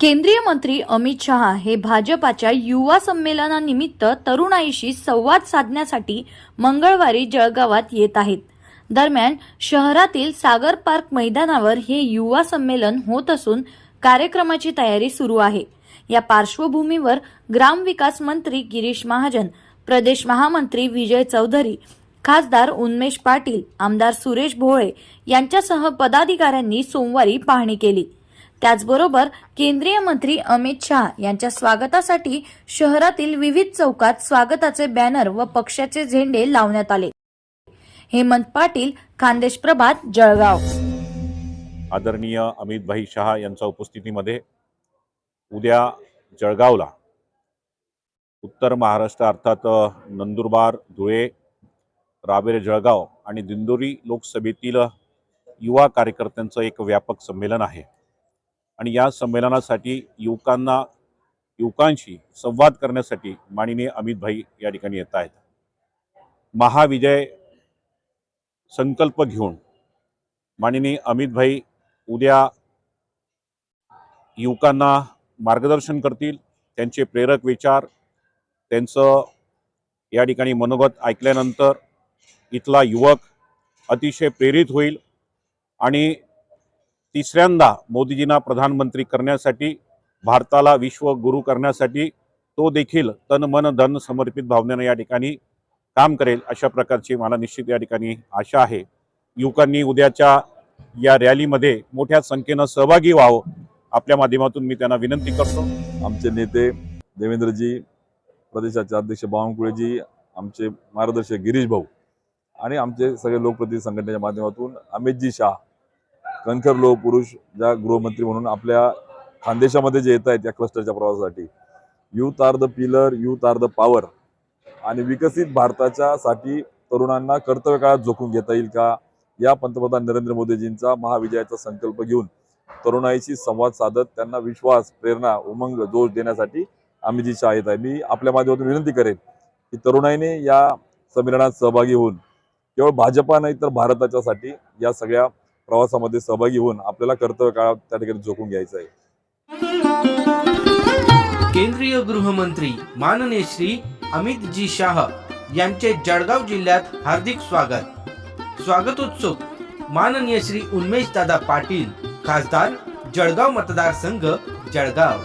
केंद्रीय मंत्री अमित शहा हे भाजपाच्या युवा संमेलनानिमित्त तरुणाईशी संवाद साधण्यासाठी मंगळवारी जळगावात येत आहेत. दरम्यान शहरातील सागर पार्क मैदानावर हे युवा संमेलन होत असून कार्यक्रमाची तयारी सुरू आहे. या पार्श्वभूमीवर ग्रामविकास मंत्री गिरीश महाजन प्रदेश महामंत्री विजय चौधरी खासदार उन्मेष पाटील आमदार सुरेश भोळे यांच्यासह पदाधिकाऱ्यांनी सोमवारी पाहणी केली. त्याचबरोबर केंद्रीय मंत्री अमित शहा यांच्या स्वागतासाठी शहरातील विविध चौकात स्वागताचे बॅनर व पक्षाचे झेंडे लावण्यात आले. हेमंत पाटील खानदेश प्रभात जळगाव. आदरणीय अमितभाई शहा यांच्या उपस्थितीमध्ये उद्या जळगावला उत्तर महाराष्ट्र अर्थात नंदुरबार धुळे रावेर जळगाव आणि दिंडोरी लोकसभेतील युवा कार्यकर्त्यांचं एक व्यापक संमेलन आहे. आणि या संमेलनासाठी युवकांना युवकांशी संवाद करण्यासाठी माननीय अमितभाई या ठिकाणी येत आहेत. महाविजय संकल्प घेऊन माननीय अमितभाई उद्या युवकांना मार्गदर्शन करतील त्यांचे प्रेरक विचार त्यांचं या ठिकाणी मनोगत ऐकल्यानंतर इथला युवक अतिशय प्रेरित होईल आणि तिसऱ्यांदा मोदीजींना प्रधानमंत्री करण्यासाठी भारताला विश्वगुरू करण्यासाठी तो देखील तन मन धन समर्पित भावनेनं या ठिकाणी काम करेल अशा प्रकारची मला निश्चित या ठिकाणी आशा आहे. युवकांनी उद्याच्या या रॅलीमध्ये मोठ्या संख्येनं सहभागी व्हावं आपल्या माध्यमातून मी त्यांना विनंती करतो. आमचे नेते देवेंद्रजी प्रदेशाचे अध्यक्ष बावनकुळेजी आमचे मार्गदर्शक गिरीश भाऊ आणि आमचे सगळे लोकप्रतिनिधी संघटनेच्या माध्यमातून अमितजी शाह कणखर लोह पुरुष ज्या गृहमंत्री म्हणून आपल्या खानदेशामध्ये जे येत आहेत या क्लस्टरच्या प्रवासासाठी. Youth are the pillar youth are the power आणि विकसित भारताच्या साठी तरुणांना कर्तव्य काळात झोकून घेता येईल का? या पंतप्रधान नरेंद्र मोदीजींचा महाविजयाचा संकल्प घेऊन तरुणाईशी संवाद साधत त्यांना विश्वास प्रेरणा उमंग जोश देण्यासाठी आम्ही जी शाळेत आहे. मी आपल्या माध्यमातून विनंती करेन की तरुणाईने या संमेलनात सहभागी होऊन केवळ भाजपा नाही तर भारताच्यासाठी या सगळ्या प्रवासामध्ये सहभागी होऊन आपल्याला कर्तव्य काळात त्या ठिकाणी झोकून घ्यायचं आहे. केंद्रीय गृहमंत्री माननीय श्री अमित जी शाह यांचे जळगाव जिल्ह्यात हार्दिक स्वागत. स्वागतोत्सुक माननीय श्री उन्मेश दादा पाटील खासदार जळगाव मतदारसंघ जळगाव.